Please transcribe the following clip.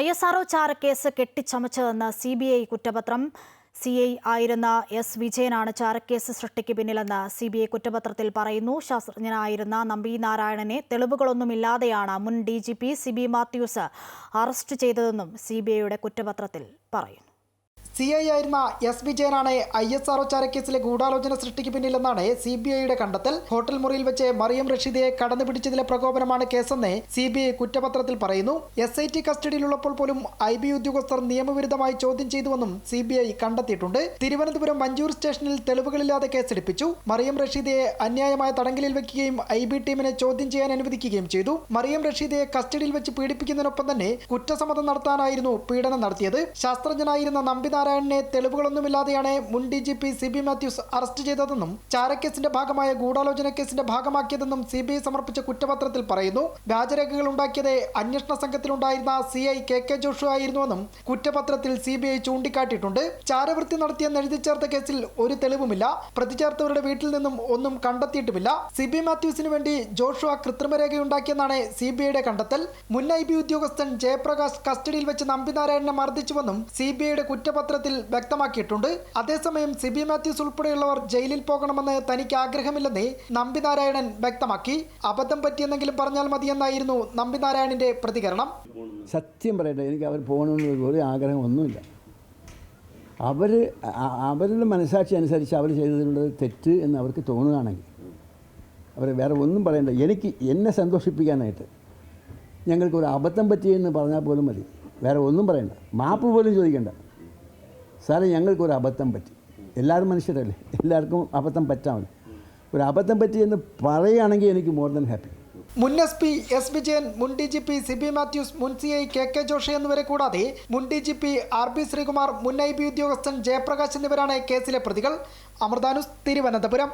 I S R O ചാരക്കേസ് കെട്ടിച്ചമച്ചതെന്ന് C B I കുറ്റപത്രം. സി ഐ ആയിരുന്ന എസ് വിജയനാണ് ചാരക്കേസ് സൃഷ്ടിക്ക് പിന്നിലെന്ന് സി ബി ഐ കുറ്റപത്രത്തിൽ പറയുന്നു. ശാസ്ത്രജ്ഞനായിരുന്ന നമ്പി നാരായണനെ തെളിവുകളൊന്നുമില്ലാതെയാണ് മുൻ D G P C B Mathews arrest ചെയ്തതെന്നും സി ബി ഐയുടെ കുറ്റപത്രത്തിൽ പറയുന്നു. സി ഐ ആയിരുന്ന എസ് വിജയനാണ് ഐ എസ് ആർ ചാരക്കേസിലെ ഗൂഢാലോചന സൃഷ്ടിക്ക് പിന്നിലെന്നാണ് സി ബി ഐയുടെ കണ്ടെത്തൽ. ഹോട്ടൽ മുറിയിൽ വെച്ച് മറിയം റഷീദിയെ കടന്നു പിടിച്ചതിലെ പ്രകോപനമാണ് കേസെന്ന് സി ബി ഐ കുറ്റപത്രത്തിൽ പറയുന്നു. എസ് ഐ ടി കസ്റ്റഡിയിലുള്ളപ്പോൾ പോലും ഐ ബി ഉദ്യോഗസ്ഥർ നിയമവിരുദ്ധമായി ചോദ്യം ചെയ്തുവെന്നും സി ബി ഐ കണ്ടെത്തിയിട്ടുണ്ട്. തിരുവനന്തപുരം മഞ്ചൂർ സ്റ്റേഷനിൽ തെളിവുകളില്ലാതെ കേസെടുപ്പിച്ചു. മറിയം റഷീദിയെ അന്യായമായ തടങ്കലിൽ വെക്കുകയും ഐ ബി ടീമിനെ ചോദ്യം ചെയ്യാൻ അനുവദിക്കുകയും ചെയ്തു. മറിയം റഷീദിയെ കസ്റ്റഡിയിൽ വെച്ച് പീഡിപ്പിക്കുന്നതിനൊപ്പം തന്നെ കുറ്റസമ്മതം നടത്താനായിരുന്നു പീഡനം നടത്തിയത്. ശാസ്ത്രജ്ഞനായിരുന്ന നമ്പി നാരായണനെ തെളിവുകളൊന്നുമില്ലാതെയാണ് മുൻ D G P C B Mathews arrest ചെയ്തതെന്നും ചാരക്കേസിന്റെ ഭാഗമായ ഗൂഢാലോചന കേസിന്റെ ഭാഗമാക്കിയതെന്നും സി ബി ഐ സമർപ്പിച്ച കുറ്റപത്രത്തിൽ പറയുന്നു. വ്യാജരേഖകൾ ഉണ്ടാക്കിയത് അന്വേഷണ സംഘത്തിലുണ്ടായിരുന്ന C I K K Joshua ആയിരുന്നുവെന്നും കുറ്റപത്രത്തിൽ സി ബി ഐ ചൂണ്ടിക്കാട്ടിയിട്ടുണ്ട്. ചാരവൃത്തി നടത്തിയെന്ന് എഴുതി ചേർത്ത കേസിൽ ഒരു തെളിവുമില്ല. പ്രതി ചേർത്തവരുടെ വീട്ടിൽ നിന്നും ഒന്നും കണ്ടെത്തിയിട്ടുമില്ല. സി ബി മാത്യൂസിന് വേണ്ടി ജോഷുവ കൃത്രിമരേഖയുണ്ടാക്കിയെന്നാണ് സി ബി ഐയുടെ കണ്ടെത്തൽ. മുൻ ഐ ബി ഉദ്യോഗസ്ഥൻ ജയപ്രകാശ് കസ്റ്റഡിയിൽ വെച്ച് നമ്പിനാരായണനെ മർദ്ദിച്ചുവെന്നും സി ബി ഐയുടെ കുറ്റപത്രത്തിൽ വ്യക്തമാക്കിയിട്ടുണ്ട്. അതേസമയം സി ബി മാത്യൂസ് ഉൾപ്പെടെയുള്ളവർ ജയിലിൽ പോകണമെന്ന് തനിക്ക് ആഗ്രഹമില്ലെന്ന് നമ്പിനാരായണൻ വ്യക്തമാക്കി. അബദ്ധം പറ്റിയെന്നെങ്കിലും പറഞ്ഞാൽ മതിയെന്നായിരുന്നു നമ്പിനാരായണന്റെ പ്രതികരണം. സത്യം പറയട്ടെ എനിക്ക് അവർ പോകണമെന്ന് ഒരു ആഗ്രഹമൊന്നുമില്ല. അവർ അവരുടെ മനസാക്ഷി അനുസരിച്ച് അവർ ചെയ്തതിനുള്ള തെറ്റ് എന്ന് അവർക്ക് തോന്നുകയാണെങ്കിൽ അവർ വേറെ ഒന്നും പറയണ്ട. എനിക്ക് എന്നെ സന്തോഷിപ്പിക്കാനായിട്ട് ഞങ്ങൾക്കൊരു അബദ്ധം പറ്റിയെന്ന് പറഞ്ഞാൽ പോലും മതി. വേറെ ഒന്നും പറയണ്ട. മാപ്പ് പോലും ചോദിക്കണ്ട. സാറേ ഞങ്ങൾക്കൊരു അബദ്ധം പറ്റി. എല്ലാവരും മനുഷ്യരല്ലേ? എല്ലാവർക്കും അബദ്ധം പറ്റാമല്ലോ. ഒരു അബദ്ധം പറ്റി എന്ന് പറയുകയാണെങ്കിൽ എനിക്ക് മോർ ദൻ ഹാപ്പി മുൻ എസ് പി എസ് വിജയൻ മുൻ D G P C B Mathews മുൻ C I K K Joshi എന്നിവരെ കൂടാതെ മുൻ D G P R B Sreekumar മുൻ ഐ ബി ഉദ്യോഗസ്ഥൻ ജയപ്രകാശ് എന്നിവരാണ് കേസിലെ പ്രതികൾ. അമൃതാനുസ് തിരുവനന്തപുരം.